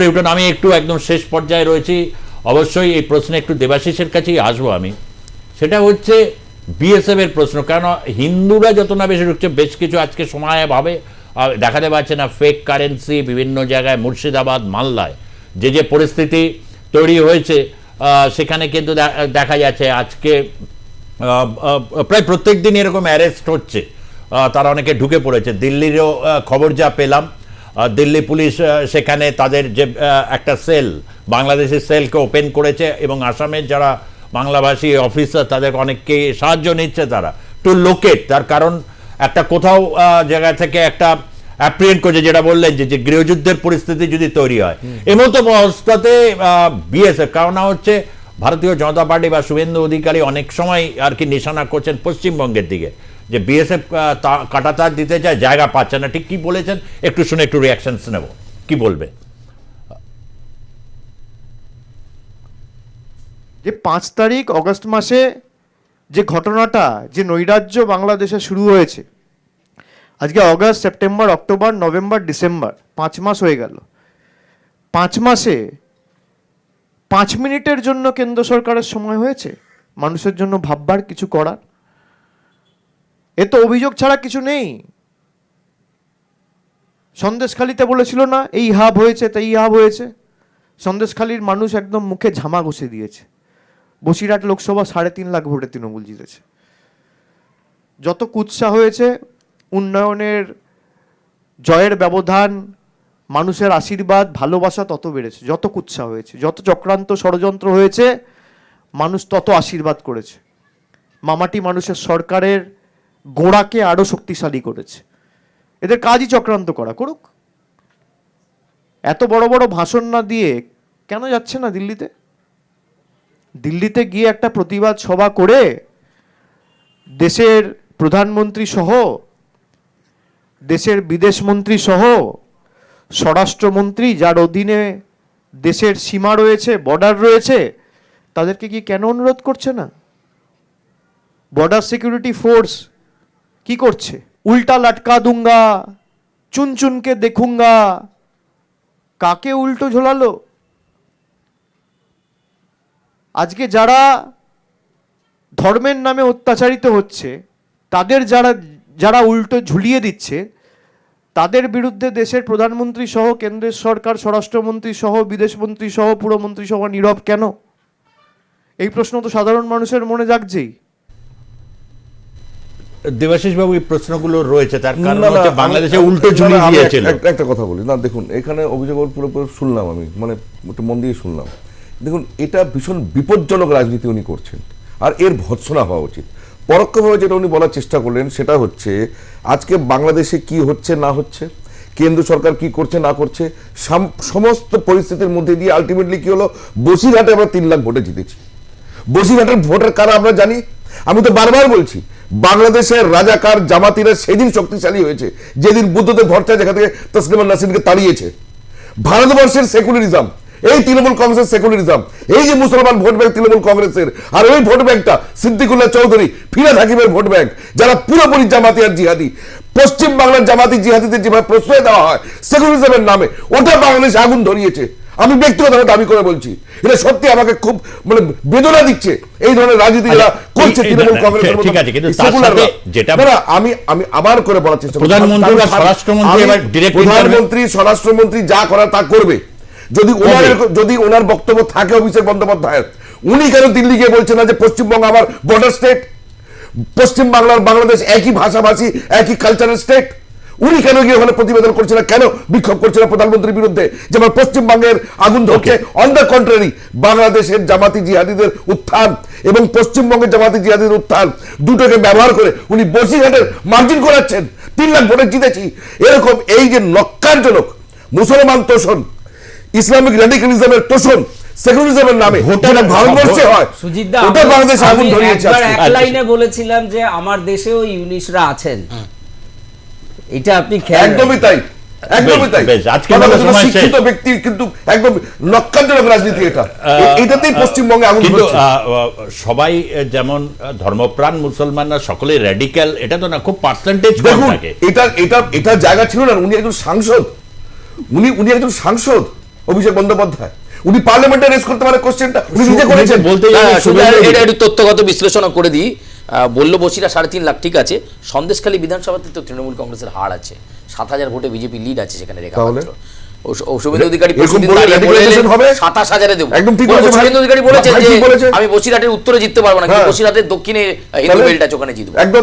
Newton আমি একটু একদম শেষ পর্যায়ে রয়েছি। অবশ্যই এই প্রশ্নে একটু দেবাশিসের কাছেই আসব আমি। সেটা হচ্ছে বিএসএফ এর প্রশ্ন কারণ হিন্দুরা যত না বেশি ঢুকছে, বেশ কিছু আজকে সময় ভাবে দেখাতে পারছে না ফেক কারেন্সি বিভিন্ন জায়গায় মুর্শিদাবাদ, মালদায়। যে যে পরিস্থিতি তৈরি হয়েছে সেখানে কিন্তু দেখা যাচ্ছে আজকে প্রায় প্রত্যেক দিন এরকম অ্যারেস্ট হচ্ছে। তারা অনেকে ঢুকে পড়েছে। দিল্লিরও খবর যা পেলাম দিল্লি পুলিশ সেখানে তাদের যে একটা সেল বাংলাদেশের সেলকে ওপেন করেছে এবং আসামের যারা বাংলাভাষী অফিসার তাদের অনেককে সাহায্য নিচ্ছে তারা টু লোকেট তার কারণ একটা কোথাও জায়গা থেকে একটা অ্যাপ্রিয়েন্ট করছে যেটা বললেন যে যে গৃহযুদ্ধের পরিস্থিতি যদি তৈরি হয়। এমতো অবস্থাতে বিএসএফ কারণ হচ্ছে ভারতীয় জনতা পার্টি বা শুভেন্দু অধিকারী অনেক সময় আর কি নিশানা করছেন পশ্চিমবঙ্গের দিকে। যে বিএসএফ কাটাতার দিতে চায়, জায়গা পাচ্ছে না। ঠিক কি বলেছেন? একটু শুনে একটু রিয়াকশনস নেব। কি বলবে? যে পাঁচ তারিখ অগস্ট মাসে যে ঘটনাটা, যে নৈরাজ্য বাংলাদেশে শুরু হয়েছে, আজকে August, September, October, November, December, পাঁচ মাস হয়ে গেল। পাঁচ মাসে পাঁচ মিনিটের জন্য কেন্দ্র সরকারের সময় হয়েছে? মানুষের জন্য ভাববার কিছু করার? এ তো অভিযোগ ছাড়া কিছু নেই। সন্দেশখালিতে বলেছিল না, এই হাব হয়েছে, তাই এই হাব হয়েছে। সন্দেশখালির মানুষ একদম মুখে ঝামা ঘষে দিয়েছে। বসিরহাট লোকসভা সাড়ে তিন লাখ ভোটে তৃণমূল জিতেছে। যত কুৎসা হয়েছে, উন্নয়নের জয়ের ব্যবধান, মানুষের আশীর্বাদ, ভালোবাসা তত বেড়েছে, যত কুৎসা হয়েছে, যত চক্রান্ত ষড়যন্ত্র হয়েছে, মানুষ তত আশীর্বাদ করেছে। মামাটি মানুষের সরকারের গোড়াকে আরও শক্তিশালী করেছে। এদের কাজই চক্রান্ত করা, করুক। এত বড় বড় ভাষণ না দিয়ে কেন যাচ্ছে না দিল্লিতে? দিল্লিতে গিয়ে একটা প্রতিবাদ সভা করে দেশের প্রধানমন্ত্রী সহ, দেশের বিদেশ মন্ত্রী সহ, স্বরাষ্ট্রমন্ত্রী যার অধীনে দেশের সীমা রয়েছে, বর্ডার রয়েছে, তাদেরকে কি কেন অনুরোধ করছে না? বর্ডার সিকিউরিটি ফোর্স কি করছে? উল্টা লটকা দুঙ্গা চুন চুনকে দেখুঙ্গা। কাকে উল্টো ঝোলালো? আজকে যারা ধর্মের নামে অত্যাচারিত হচ্ছে, তাদের যারা যারা উল্টো ঝুলিয়ে দিচ্ছে, তাদের বিরুদ্ধে দেশের প্রধানমন্ত্রী সহ, কেন্দ্রের সরকার, স্বরাষ্ট্রমন্ত্রী সহ বিদেশমন্ত্রী সহ, পুরমন্ত্রী সহ, নীরব কেন? এই প্রশ্ন তো সাধারণ মানুষের মনে জাগছেই। দেবাশিস বাবু এই প্রশ্নগুলো রয়েছে তার কারণ হচ্ছে বাংলাদেশে উল্টো না, ঝুলি দিয়েছিল একটা কথা বলি। না দেখুন এখানে অভিযোগ পুরোপুরি শুনলাম আমি মানে একটু মন দিয়ে শুনলাম। দেখুন এটা ভীষণ বিপজ্জনক রাজনীতি উনি করছেন আর এর ভৎসনা হওয়া উচিত। পরোক্ষভাবে যেটা উনি বলার চেষ্টা করলেন সেটা হচ্ছে আজকে বাংলাদেশে কি হচ্ছে না হচ্ছে কেন্দ্র সরকার কি করছে না করছে সাম- সমস্ত পরিস্থিতির মধ্যে দিয়ে আলটিমেটলি কি হলো? বসিরহাটে আমরা তিন লাখ ভোটে জিতেছি। বসিরহাটের ভোটার কারা আমরা জানি? আমি তো বারবার বলছি, বাংলাদেশের রাজাকার জামাতিরা সেদিন শক্তিশালী হয়েছে, যেদিন বুদ্ধদেব ভট্টাচার্য যেখান থেকে তসলিমা নাসিরকে তাড়িয়েছে। ভারতবর্ষের সেকুলারিজম, এই তৃণমূল কংগ্রেসের সেকুলারিজম, এই যে মুসলমান ভোট ব্যাংক তৃণমূল কংগ্রেসের, আর ওই ভোট ব্যাংকটা সিদ্দিকুল্লাহ চৌধুরী, ফিরাদ হাকিমের ভোট ব্যাংক, যারা পুরোপুরি জামাতি আর জিহাদি পশ্চিম বাংলার জামাতি জিহাদিদের যেভাবে প্রশ্রয় দেওয়া হয়, সেকুলারিজমের নামে, ওটা বাংলাদেশে আগুন ধরিয়েছে। আমি ব্যক্তিগতভাবে দাবি করে বলছি। এটা সত্যি আমাকে খুব মানে বেদনা দিচ্ছে। এই ধরনের রাজনীতি যারা আচ্ছা, করছে তৃণমূল কংগ্রেসের ঠিক আছে, কিন্তু যেটা- আমি আমি আবার করে বলার চেষ্টা প্রধানমন্ত্রী স্বরাষ্ট্রমন্ত্রী প্রধানমন্ত্রী স্বরাষ্ট্রমন্ত্রী যা করার তা করবে। যদি ওনার যদি ওনার বক্তব্য থাকে অভিষেক বন্দ্যোপাধ্যায়ের উনি কেন দিল্লি গিয়ে বলছেন না যে পশ্চিমবঙ্গ আমার বর্ডার স্টেট পশ্চিম বাংলার বাংলাদেশ একই ভাষাভাষী একই কালচারাল স্টেট উনি কেন গিয়ে ওখানে প্রতিবেদন করছে না? কেন বিক্ষোভ করছে না প্রধানমন্ত্রীর বিরুদ্ধে? যে আমার পশ্চিমবঙ্গের আগুন ধরছে। অন দ্য কন্ট্রারি বাংলাদেশের জামাতি জিহাদিদের উত্থান এবং পশ্চিমবঙ্গের জামাতি জিহাদিদের উত্থান দুটোকে ব্যবহার করে উনি বসিরহাটের মার্জিন করাচ্ছেন। তিন লাখ ভোটে জিতেছি। এরকম এই যে নক্কারজনক মুসলমান তোষণ ইসলামিক র্যাডিক্যালিজমের তোষণ সেকুলারিজমের নামে ভোটার- ভারতবর্ষে হয় ওটা আমি- আগুন ধরিয়েছে এক লাইনে বলেছিলাম যে আমার দেশেও ইউনিশরা আছেন। এটা আপনি একদমই তাই একদমই তাই। আজকে কথা আমাদের বলতে সময় শিক্ষিত ব্যক্তি কিন্তু একদম নক্কারজনক রাজনীতি এটা। এটাতেই পশ্চিমবঙ্গে আগুন কিন্তু ধরছে। আহ, আহ, সবাই যেমন ধর্মপ্রাণ মুসলমানরা র্যাডিক্যাল এটা তো না খুব পার্সেন্টেজ দেখুন এটা এটা এটা জায়গা ছিল না উনি একজন সাংসদ। উনি উনি একজন সাংসদ অভিষেক বন্দ্যোপাধ্যায়। উনি পার্লামেন্টে রেস করতে পারে কোশ্চেনটা উনি নিজে করেছেন। বলতে এটা একটু তথ্যগত বিশ্লেষণ করে দিই। বলল বসিরা সাড়ে তিন লাখ ঠিক আছে। সন্দেশখালী বিধানসভাতে তো তৃণমূল কংগ্রেসের হার আছে। সাত হাজার ভোটে বিজেপি লিড আছে সেখানে রেখা শুভেন্দু অধিকারী? সাতাশ হাজারে দেবো। শুভেন্দু অধিকারী বলেছেন যে আমি বসিরহাটের উত্তরে জিততে পারব না কিন্তু হ্যাঁ। বসিরহাটের দক্ষিণে হিন্দু তাহলে- আছে ওখানে জিতবো। একদম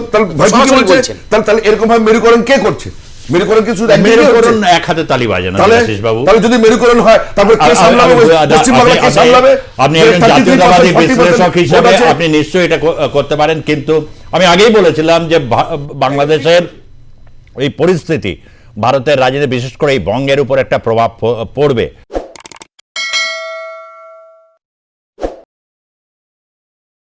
তাহলে এরকম ভাবে মেরুকরণ কে করছে? মেরুকরণ কিছু মেরুকরণ এক হাতে তালি বাজে না আশিস বাবু তাহলে যদি মেরুকরণ হয় তারপর কে সামলাবে? পশ্চিম বাংলা পশ্চিমবাংলা কে সামলাবে? আপনি একজন জাতীয়তাবাদী বিশ্লেষক হিসেবে আপনি নিশ্চয়ই এটা করতে পারেন কিন্তু আমি আগেই বলেছিলাম যে বাংলাদেশের এই পরিস্থিতি ভারতের রাজনীতি বিশেষ করে এই বঙ্গের উপর একটা প্রভাব পড়বে।